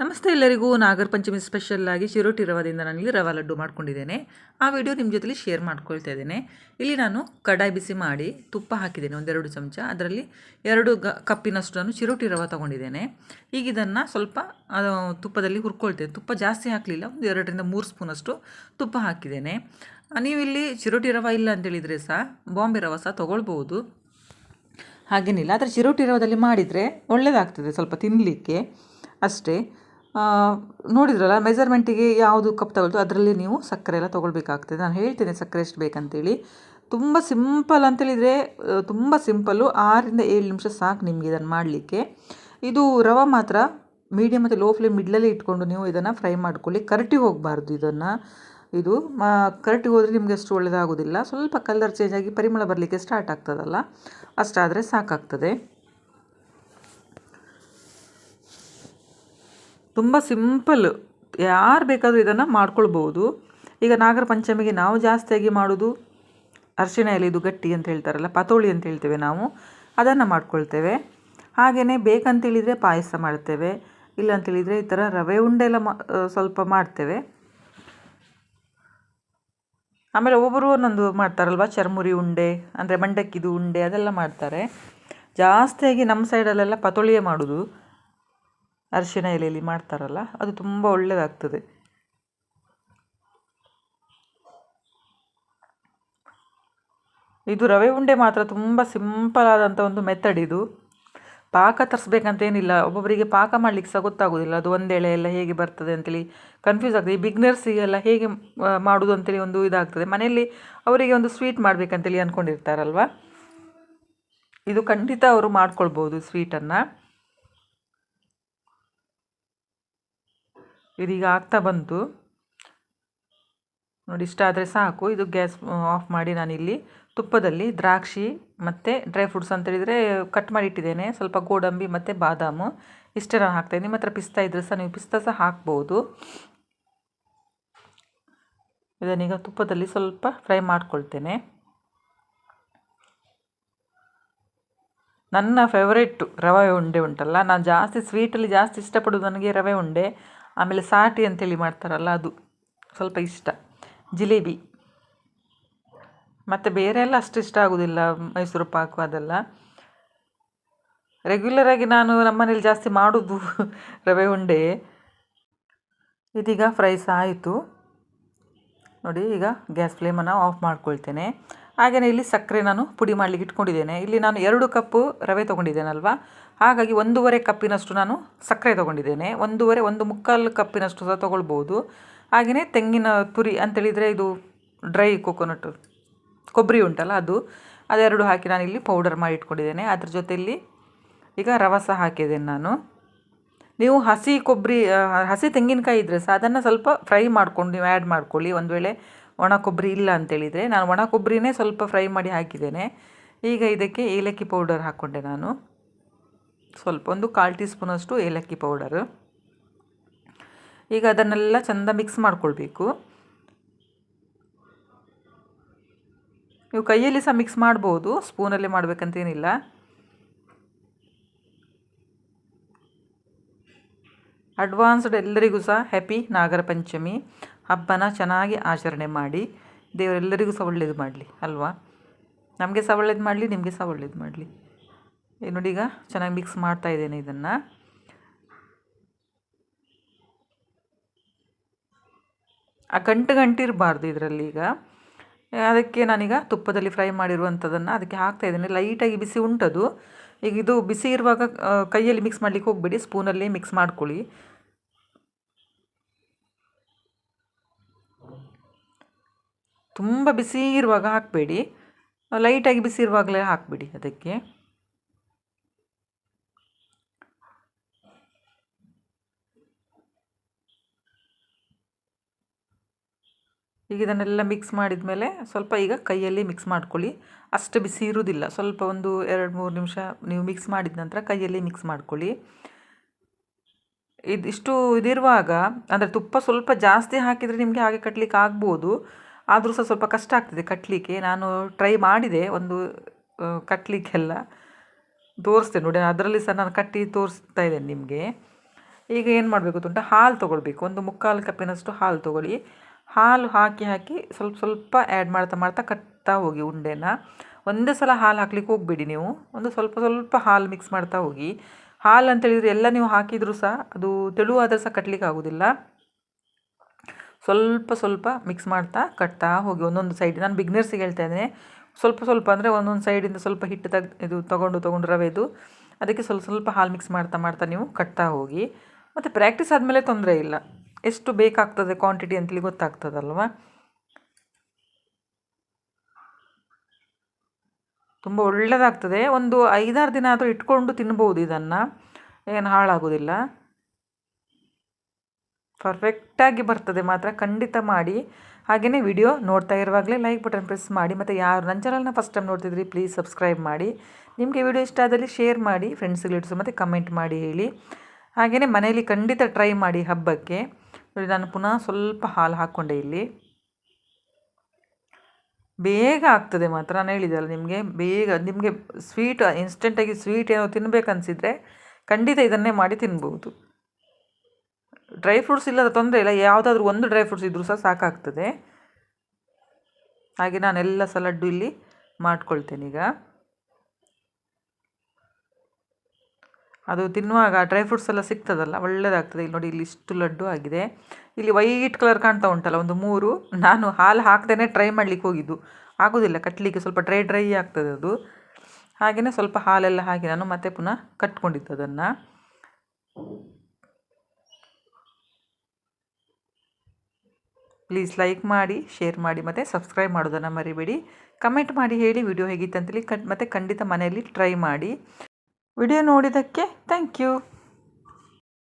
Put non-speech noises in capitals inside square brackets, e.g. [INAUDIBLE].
ನಮಸ್ತೆ ಎಲ್ಲರಿಗೂ. ನಾಗರ ಪಂಚಮಿ ಸ್ಪೆಷಲ್ ಆಗಿ ಶಿರೋಟಿ ರವದಿಂದ ನಾನಿಲ್ಲಿ ರವಾ ಲಡ್ಡು ಮಾಡ್ಕೊಂಡಿದ್ದೇನೆ. ಆ ವಿಡಿಯೋ ನಿಮ್ಮ ಜೊತೆಲಿ ಶೇರ್ ಮಾಡ್ಕೊಳ್ತಾ ಇದ್ದೇನೆ. ಇಲ್ಲಿ ನಾನು ಕಡಾಯಿ ಬಿಸಿ ಮಾಡಿ ತುಪ್ಪ ಹಾಕಿದ್ದೇನೆ, ಒಂದೆರಡು ಚಮಚ. ಅದರಲ್ಲಿ ಎರಡು ಗ ಕಪ್ಪಿನಷ್ಟು ನಾನು ಶಿರೋಟಿ ರವ ತೊಗೊಂಡಿದ್ದೇನೆ. ಈಗ ಇದನ್ನು ಸ್ವಲ್ಪ ತುಪ್ಪದಲ್ಲಿ ಹುರ್ಕೊಳ್ತೇನೆ ತುಪ್ಪ ಜಾಸ್ತಿ ಹಾಕಲಿಲ್ಲ, ಒಂದು ಎರಡರಿಂದ ಮೂರು ಸ್ಪೂನಷ್ಟು ತುಪ್ಪ ಹಾಕಿದ್ದೇನೆ. ನೀವಿಲ್ಲಿ ಚಿರೋಟಿ ರವ ಇಲ್ಲ ಅಂತೇಳಿದರೆ ಸಹ ಬಾಂಬೆ ರವ ಸಹ ತೊಗೊಳ್ಬೋದು ಹಾಗೇನಿಲ್ಲ, ಆದರೆ ಚಿರೋಟಿ ರವದಲ್ಲಿ ಮಾಡಿದರೆ ಒಳ್ಳೆಯದಾಗ್ತದೆ ಸ್ವಲ್ಪ ತಿನ್ನಲಿಕ್ಕೆ ಅಷ್ಟೇ. ನೋಡಿದ್ರಲ್ಲ ಮೆಜರ್ಮೆಂಟಿಗೆ ಯಾವುದು ಕಪ್ ತಗೊಳ್ತು ಅದರಲ್ಲಿ ನೀವು ಸಕ್ಕರೆ ಎಲ್ಲ ತೊಗೊಳ್ಬೇಕಾಗ್ತದೆ. ನಾನು ಹೇಳ್ತೇನೆ ಸಕ್ಕರೆ ಎಷ್ಟು ಬೇಕಂತೇಳಿ. ತುಂಬ ಸಿಂಪಲ್ ಅಂತೇಳಿದರೆ ತುಂಬ ಸಿಂಪಲ್ಲು. ಆರರಿಂದ ಏಳು ನಿಮಿಷ ಸಾಕು ನಿಮಗೆ ಇದನ್ನು ಮಾಡಲಿಕ್ಕೆ. ಇದು ರವೆ ಮಾತ್ರ ಮೀಡಿಯಮ್ ಮತ್ತು ಲೋ ಫ್ಲೇಮ್ ಮಿಡ್ಲಲ್ಲಿ ಇಟ್ಕೊಂಡು ನೀವು ಇದನ್ನು ಫ್ರೈ ಮಾಡ್ಕೊಳ್ಳಿ. ಕರಟಿ ಹೋಗಬಾರ್ದು ಇದನ್ನು. ಇದು ಕರಟಿ ಹೋದರೆ ನಿಮಗೆ ಅಷ್ಟು ಒಳ್ಳೆಯದಾಗೋದಿಲ್ಲ ಸ್ವಲ್ಪ ಕಲರ್ ಚೇಂಜ್ ಆಗಿ ಪರಿಮಳ ಬರಲಿಕ್ಕೆ ಸ್ಟಾರ್ಟ್ ಆಗ್ತದಲ್ಲ. ಅಷ್ಟಾದರೆ ಸಾಕಾಗ್ತದೆ. ತುಂಬ ಸಿಂಪಲ್. ಯಾರು ಬೇಕಾದರೂ ಇದನ್ನು ಮಾಡ್ಕೊಳ್ಬೋದು. ಈಗ ನಾಗರ ಪಂಚಮಿಗೆ ನಾವು ಜಾಸ್ತಿಯಾಗಿ ಮಾಡೋದು ಅರಿಶಿಣ ಎಲೆದು ಗಟ್ಟಿ ಅಂತ ಹೇಳ್ತಾರಲ್ಲ, ಪತೋಳಿ ಅಂತ ಹೇಳ್ತೇವೆ ನಾವು. ಅದನ್ನು ಮಾಡ್ಕೊಳ್ತೇವೆ. ಹಾಗೆಯೇ ಬೇಕಂತೇಳಿದರೆ ಪಾಯಸ ಮಾಡ್ತೇವೆ. ಇಲ್ಲ ಅಂತೇಳಿದರೆ ಈ ಥರ ರವೆ ಉಂಡೆ ಎಲ್ಲ ಸ್ವಲ್ಪ ಮಾಡ್ತೇವೆ. ಆಮೇಲೆ ಒಬ್ಬೊಬ್ಬರು ಒಂದೊಂದು ಮಾಡ್ತಾರಲ್ವ, ಚರ್ಮುರಿ ಉಂಡೆ, ಅಂದರೆ ಮಂಡಕ್ಕಿದು ಉಂಡೆ ಅದೆಲ್ಲ ಮಾಡ್ತಾರೆ. ಜಾಸ್ತಿಯಾಗಿ ನಮ್ಮ ಸೈಡಲ್ಲೆಲ್ಲ ಪತೋಳಿಯೇ ಮಾಡೋದು. ಅರಿಶಿಣ ಎಲೆಯಲ್ಲಿ ಮಾಡ್ತಾರಲ್ಲ, ಅದು ತುಂಬ ಒಳ್ಳೆಯದಾಗ್ತದೆ ಇದು ರವೆ ಉಂಡೆ ಮಾತ್ರ ತುಂಬ ಸಿಂಪಲ್ ಆದಂಥ ಒಂದು ಮೆಥಡ್ ಇದು. ಪಾಕ ತರಿಸ್ಬೇಕಂತೇನಿಲ್ಲ ಒಬ್ಬೊಬ್ಬರಿಗೆ ಪಾಕ ಮಾಡಲಿಕ್ಕೆ ಸಹ ಗೊತ್ತಾಗೋದಿಲ್ಲ, ಅದು ಒಂದೆಳೆ ಎಲ್ಲ ಹೇಗೆ ಬರ್ತದೆ ಅಂತೇಳಿ ಕನ್ಫ್ಯೂಸ್ ಆಗ್ತದೆ. ಈ ಬಿಗ್ನರ್ಸಿಗೆಲ್ಲ ಹೇಗೆ ಮಾಡೋದು ಅಂತೇಳಿ ಒಂದು ಇದಾಗ್ತದೆ. ಮನೆಯಲ್ಲಿ ಅವರಿಗೆ ಒಂದು ಸ್ವೀಟ್ ಮಾಡಬೇಕಂತೇಳಿ ಅಂದ್ಕೊಂಡಿರ್ತಾರಲ್ವ ಇದು ಖಂಡಿತ ಅವರು ಮಾಡ್ಕೊಳ್ಬೋದು ಸ್ವೀಟನ್ನು ಇದೀಗ ಆಗ್ತಾ ಬಂತು. ನೋಡಿ, ಇಷ್ಟ ಆದರೆ ಸಾಕು. ಇದು ಗ್ಯಾಸ್ ಆಫ್ ಮಾಡಿ ನಾನಿಲ್ಲಿ ತುಪ್ಪದಲ್ಲಿ ದ್ರಾಕ್ಷಿ ಮತ್ತು ಡ್ರೈ ಫ್ರೂಟ್ಸ್ ಅಂತ ಹೇಳಿದರೆ ಕಟ್ ಮಾಡಿ ಇಟ್ಟಿದ್ದೇನೆ. ಸ್ವಲ್ಪ ಗೋಡಂಬಿ ಮತ್ತು ಬಾದಾಮು, ಇಷ್ಟೇ ನಾನು ಹಾಕ್ತೇನೆ ನಿಮ್ಮ ಹತ್ರ ಪಿಸ್ತಾ ಇದ್ದರೆ ಸಹ ನೀವು ಪಿಸ್ತಾ ಸಹ ಹಾಕ್ಬೋದು. ಇದನ್ನೀಗ ತುಪ್ಪದಲ್ಲಿ ಸ್ವಲ್ಪ ಫ್ರೈ ಮಾಡ್ಕೊಳ್ತೇನೆ. ನನ್ನ ಫೇವರೇಟು ರವೆ ಉಂಡೆ ಉಂಟಲ್ಲ, ನಾನು ಜಾಸ್ತಿ ಸ್ವೀಟಲ್ಲಿ ಜಾಸ್ತಿ ಇಷ್ಟಪಡೋದು ನನಗೆ ರವೆ ಉಂಡೆ. ಆಮೇಲೆ ಸಾಟಿ ಅಂತೇಳಿ ಮಾಡ್ತಾರಲ್ಲ ಅದು, ಸ್ವಲ್ಪ ಇಷ್ಟ. ಜಿಲೇಬಿ. ಮತ್ತು ಬೇರೆ ಎಲ್ಲ ಅಷ್ಟು ಇಷ್ಟ ಆಗೋದಿಲ್ಲ, ಮೈಸೂರು ಪಾಕು ಅದೆಲ್ಲ. ರೆಗ್ಯುಲರಾಗಿ ನಾನು ನಮ್ಮನೇಲಿ ಜಾಸ್ತಿ ಮಾಡೋದು [LAUGHS] ರವೆ ಉಂಡೆ. ಇದೀಗ ಫ್ರೈಸ್ ಆಯಿತು. ನೋಡಿ ಈಗ ಗ್ಯಾಸ್ ಫ್ಲೇಮನ್ನು ಆಫ್ ಮಾಡ್ಕೊಳ್ತೇನೆ. ಹಾಗೆಯೇ ಇಲ್ಲಿ ಸಕ್ಕರೆ ನಾನು ಪುಡಿ ಮಾಡಲಿಕ್ಕೆ ಇಟ್ಕೊಂಡಿದ್ದೇನೆ. ಇಲ್ಲಿ ನಾನು ಎರಡು ಕಪ್ಪು ರವೆ ತೊಗೊಂಡಿದ್ದೇನಲ್ವಾ? ಹಾಗಾಗಿ ಒಂದೂವರೆ ಕಪ್ಪಿನಷ್ಟು ನಾನು ಸಕ್ಕರೆ ತೊಗೊಂಡಿದ್ದೇನೆ. ಒಂದೂವರೆ, ಒಂದು ಮುಕ್ಕಾಲು ಕಪ್ಪಿನಷ್ಟು ಸಹ ತೊಗೊಳ್ಬೋದು. ಹಾಗೆಯೇ ತೆಂಗಿನ ತುರಿ ಅಂತೇಳಿದರೆ ಇದು ಡ್ರೈ ಕೊಕೊನಟ್ ಕೊಬ್ಬರಿ ಉಂಟಲ್ಲ ಅದು. ಅದೆರಡು ಹಾಕಿ ನಾನು ಇಲ್ಲಿ ಪೌಡರ್ ಮಾಡಿ ಇಟ್ಕೊಂಡಿದ್ದೇನೆ. ಅದ್ರ ಜೊತೆಯಲ್ಲಿ ಈಗ ರವೆ ಸಹ ಹಾಕಿದ್ದೇನೆ ನಾನು. ನೀವು ಹಸಿ ಕೊಬ್ಬರಿ, ಹಸಿ ತೆಂಗಿನಕಾಯಿ ಇದ್ದರೆ ಸಹ ಅದನ್ನು ಸ್ವಲ್ಪ ಫ್ರೈ ಮಾಡ್ಕೊಂಡು, ನೀವು ಆ್ಯಡ್ ಮಾಡ್ಕೊಳ್ಳಿ. ಒಂದು ವೇಳೆ ಒಣ ಕೊಬ್ಬರಿ ಇಲ್ಲ ಅಂತೇಳಿದರೆ ನಾನು ಒಣ ಕೊಬ್ಬರಿನೇ ಸ್ವಲ್ಪ ಫ್ರೈ ಮಾಡಿ ಹಾಕಿದ್ದೇನೆ. ಈಗ ಇದಕ್ಕೆ ಏಲಕ್ಕಿ ಪೌಡರ್ ಹಾಕ್ಕೊಂಡೆ ನಾನು. ಸ್ವಲ್ಪ ಒಂದು ಕಾಲು ಟೀ ಸ್ಪೂನಷ್ಟು ಏಲಕ್ಕಿ ಪೌಡರ್. ಈಗ ಅದನ್ನೆಲ್ಲ ಚೆಂದ ಮಿಕ್ಸ್ ಮಾಡ್ಕೊಳ್ಬೇಕು. ನೀವು ಕೈಯಲ್ಲಿ ಸಹ ಮಿಕ್ಸ್ ಮಾಡ್ಬೋದು, ಸ್ಪೂನಲ್ಲೇ ಮಾಡಬೇಕಂತೇನಿಲ್ಲ. ಅಡ್ವಾನ್ಸ್ಡ್ ಎಲ್ಲರಿಗೂ ಸಹ ಹ್ಯಾಪಿ ನಾಗರ ಪಂಚಮಿ. ಹಬ್ಬನ ಚೆನ್ನಾಗಿ ಆಚರಣೆ ಮಾಡಿ, ದೇವರೆಲ್ಲರಿಗೂ ಸಹ ಒಳ್ಳೇದು ಮಾಡಲಿ, ಅಲ್ವಾ? ನಮಗೆ ಸಹ ಒಳ್ಳೇದು ಮಾಡಲಿ, ನಿಮಗೆ ಸಹ ಒಳ್ಳೇದು ಮಾಡಲಿ ನೋಡಿ ಈಗ ಚೆನ್ನಾಗಿ ಮಿಕ್ಸ್ ಮಾಡ್ತಾ ಇದ್ದೇನೆ ಇದನ್ನು. ಆ ಗಂಟು ಗಂಟು ಇರಬಾರ್ದು ಇದರಲ್ಲಿ ಈಗ. ಅದಕ್ಕೆ ನಾನೀಗ ತುಪ್ಪದಲ್ಲಿ ಫ್ರೈ ಮಾಡಿರುವಂಥದ್ದನ್ನು ಅದಕ್ಕೆ ಹಾಕ್ತಾ ಇದ್ದೇನೆ. ಲೈಟಾಗಿ ಬಿಸಿ ಉಂಟದು. ಈಗ ಇದು ಬಿಸಿ ಇರುವಾಗ ಕೈಯಲ್ಲಿ ಮಿಕ್ಸ್ ಮಾಡಲಿಕ್ಕೆ ಹೋಗಬೇಡಿ ಸ್ಪೂನಲ್ಲೇ ಮಿಕ್ಸ್ ಮಾಡ್ಕೊಳ್ಳಿ. ತುಂಬ ಬಿಸಿ ಇರುವಾಗ ಹಾಕಬೇಡಿ. ಲೈಟಾಗಿ ಬಿಸಿ ಇರುವಾಗಲೇ ಹಾಕಬೇಡಿ ಅದಕ್ಕೆ. ಈಗ ಇದನ್ನೆಲ್ಲ ಮಿಕ್ಸ್ ಮಾಡಿದ ಮೇಲೆ ಸ್ವಲ್ಪ ಈಗ ಕೈಯಲ್ಲಿ ಮಿಕ್ಸ್ ಮಾಡ್ಕೊಳ್ಳಿ. ಅಷ್ಟು ಬಿಸಿ ಇರುವುದಿಲ್ಲ. ಸ್ವಲ್ಪ ಒಂದು ಎರಡು ಮೂರು ನಿಮಿಷ ನೀವು ಮಿಕ್ಸ್ ಮಾಡಿದ ನಂತರ ಕೈಯಲ್ಲಿ ಮಿಕ್ಸ್ ಮಾಡ್ಕೊಳ್ಳಿ. ಇದು ಇಷ್ಟು ಇದಿರುವಾಗ, ಅಂದರೆ ತುಪ್ಪ ಸ್ವಲ್ಪ ಜಾಸ್ತಿ ಹಾಕಿದರೆ ನಿಮಗೆ ಹಾಗೆ ಕಟ್ಟಲಿಕ್ಕೆ ಆಗ್ಬೋದು. ಆದರೂ ಸಹ ಸ್ವಲ್ಪ ಕಷ್ಟ ಆಗ್ತದೆ ಕಟ್ಟಲಿಕ್ಕೆ ನಾನು ಟ್ರೈ ಮಾಡಿದೆ ಒಂದು ಕಟ್ಟಲಿಕ್ಕೆಲ್ಲ ತೋರಿಸ್ತೆ ನೋಡಿ, ಅದರಲ್ಲಿ ಸಹ ನಾನು ಕಟ್ಟಿ ತೋರಿಸ್ತಾ ಇದ್ದೇನೆ ನಿಮಗೆ. ಈಗ ಏನು ಮಾಡಬೇಕು ಗೊತ್ತುಂಟ ಹಾಲು ತೊಗೊಳ್ಬೇಕು. ಒಂದು ಮುಕ್ಕಾಲು ಕಪ್ಪಿನಷ್ಟು ಹಾಲು ತೊಗೊಳ್ಳಿ. ಹಾಲು ಹಾಕಿ ಹಾಕಿ ಸ್ವಲ್ಪ ಸ್ವಲ್ಪ ಆ್ಯಡ್ ಮಾಡ್ತಾ ಮಾಡ್ತಾ ಕಟ್ತಾ ಹೋಗಿ ಉಂಡೆನ. ಒಂದೇ ಸಲ ಹಾಲು ಹಾಕ್ಲಿಕ್ಕೆ ಹೋಗಬೇಡಿ ನೀವು. ಒಂದು ಸ್ವಲ್ಪ ಸ್ವಲ್ಪ ಹಾಲು ಮಿಕ್ಸ್ ಮಾಡ್ತಾ ಹೋಗಿ. ಹಾಲು ಅಂತೇಳಿದರೆ ಎಲ್ಲ ನೀವು ಹಾಕಿದರೂ ಸಹ ಅದು ತೆಳುವಾದರೂ ಸಹ ಕಟ್ಟಲಿಕ್ಕೆ ಆಗೋದಿಲ್ಲ. ಸ್ವಲ್ಪ ಸ್ವಲ್ಪ ಮಿಕ್ಸ್ ಮಾಡ್ತಾ, ಕಟ್ತಾ ಹೋಗಿ ಒಂದೊಂದು ಸೈಡ್ ನಾನು ಬಿಗ್ನರ್ಸಿಗೆ ಹೇಳ್ತಾ ಇದ್ದೇನೆ. ಸ್ವಲ್ಪ ಸ್ವಲ್ಪ ಅಂದರೆ ಒಂದೊಂದು ಸೈಡಿಂದ ಸ್ವಲ್ಪ ಹಿಟ್ಟು ತಗ್, ಇದು ತೊಗೊಂಡು ತೊಗೊಂಡು ರವೆದು ಅದಕ್ಕೆ ಸ್ವಲ್ಪ ಸ್ವಲ್ಪ ಹಾಲು ಮಿಕ್ಸ್ ಮಾಡ್ತಾ ಮಾಡ್ತಾ ನೀವು ಕಟ್ತಾ ಹೋಗಿ. ಮತ್ತು ಪ್ರ್ಯಾಕ್ಟೀಸ್ ಆದಮೇಲೆ ತೊಂದರೆ ಇಲ್ಲ. ಎಷ್ಟು ಬೇಕಾಗ್ತದೆ ಕ್ವಾಂಟಿಟಿ ಅಂತೇಳಿ ಗೊತ್ತಾಗ್ತದಲ್ವ? ತುಂಬ ಒಳ್ಳೆಯದಾಗ್ತದೆ ಒಂದು ಐದಾರು ದಿನ ಆದರೂ ಇಟ್ಕೊಂಡು ತಿನ್ಬೋದು ಇದನ್ನು. ಏನು ಹಾಳಾಗೋದಿಲ್ಲ. ಪರ್ಫೆಕ್ಟಾಗಿ ಬರ್ತದೆ ಮಾತ್ರ, ಖಂಡಿತ ಮಾಡಿ. ಹಾಗೆಯೇ ವಿಡಿಯೋ ನೋಡ್ತಾ ಇರುವಾಗಲೇ ಲೈಕ್ ಬಟನ್ ಪ್ರೆಸ್ ಮಾಡಿ. ಮತ್ತು ಯಾರು ನನ್ನ ಚಾನಲ್ನ ಫಸ್ಟ್ ಟೈಮ್ ನೋಡ್ತಿದ್ರಿ ಪ್ಲೀಸ್ ಸಬ್ಸ್ಕ್ರೈಬ್ ಮಾಡಿ. ನಿಮಗೆ ವಿಡಿಯೋ ಇಷ್ಟ ಆದಲ್ಲಿ ಶೇರ್ ಮಾಡಿ ಫ್ರೆಂಡ್ಸ್ಗೆ ಇಡಿಸು ಮತ್ತು ಕಮೆಂಟ್ ಮಾಡಿ ಹೇಳಿ. ಹಾಗೆಯೇ ಮನೆಯಲ್ಲಿ ಖಂಡಿತ ಟ್ರೈ ಮಾಡಿ ಹಬ್ಬಕ್ಕೆ. ನೋಡಿ, ನಾನು ಪುನಃ ಸ್ವಲ್ಪ ಹಾಲು ಹಾಕ್ಕೊಂಡೆ ಇಲ್ಲಿ. ಬೇಗ ಆಗ್ತದೆ ಮಾತ್ರ, ನಾನು ಹೇಳಿದ್ದಲ್ಲ ನಿಮಗೆ. ಬೇಗ, ನಿಮಗೆ ಸ್ವೀಟ್ ಇನ್ಸ್ಟೆಂಟಾಗಿ ಸ್ವೀಟ್ ಏನೋ ತಿನ್ನಬೇಕನ್ಸಿದ್ರೆ ಖಂಡಿತ ಇದನ್ನೇ ಮಾಡಿ ತಿನ್ಬೋದು. ಡ್ರೈ ಫ್ರೂಟ್ಸ್ ಇಲ್ಲದ ತೊಂದರೆ ಇಲ್ಲ. ಯಾವುದಾದ್ರೂ ಒಂದು ಡ್ರೈ ಫ್ರೂಟ್ಸ್ ಇದ್ದರೂ ಸಹ ಸಾಕಾಗ್ತದೆ. ಹಾಗೆ ನಾನೆಲ್ಲ ಸಹ ಲಡ್ಡು ಇಲ್ಲಿ ಮಾಡ್ಕೊಳ್ತೇನೆ ಈಗ. ಅದು ತಿನ್ನುವಾಗ ಡ್ರೈ ಫ್ರೂಟ್ಸ್ ಎಲ್ಲ ಸಿಗ್ತದಲ್ಲ ಒಳ್ಳೆಯದಾಗ್ತದೆ ಇಲ್ಲಿ ನೋಡಿ, ಇಲ್ಲಿ ಇಷ್ಟು ಲಡ್ಡು ಆಗಿದೆ. ಇಲ್ಲಿ ವೈಟ್ ಕಲರ್ ಕಾಣ್ತಾ ಉಂಟಲ್ಲ, ಒಂದು ಮೂರು. ನಾನು ಹಾಲು ಹಾಕ್ದೇ ಟ್ರೈ ಮಾಡಲಿಕ್ಕೆ ಹೋಗಿದ್ದು. ಆಗೋದಿಲ್ಲ ಕಟ್ಟಲಿಕ್ಕೆ ಸ್ವಲ್ಪ ಡ್ರೈ ಡ್ರೈ ಆಗ್ತದೆ ಅದು. ಹಾಗೆಯೇ ಸ್ವಲ್ಪ ಹಾಲೆಲ್ಲ ಹಾಕಿ ನಾನು ಮತ್ತೆ ಪುನಃ ಕಟ್ಕೊಂಡಿದ್ದು ಅದನ್ನು. ಪ್ಲೀಸ್ ಲೈಕ್ ಮಾಡಿ, ಶೇರ್ ಮಾಡಿ ಮತ್ತು ಸಬ್ಸ್ಕ್ರೈಬ್ ಮಾಡೋದನ್ನು ಮರಿಬೇಡಿ. ಕಮೆಂಟ್ ಮಾಡಿ ಹೇಳಿ ವಿಡಿಯೋ ಹೇಗಿತ್ತು ಅಂತೇಳಿ ಕಟ್ ಮತ್ತು ಖಂಡಿತ ಮನೆಯಲ್ಲಿ ಟ್ರೈ ಮಾಡಿ. ವಿಡಿಯೋ ನೋಡಿದ್ದಕ್ಕೆ ಥ್ಯಾಂಕ್ ಯು.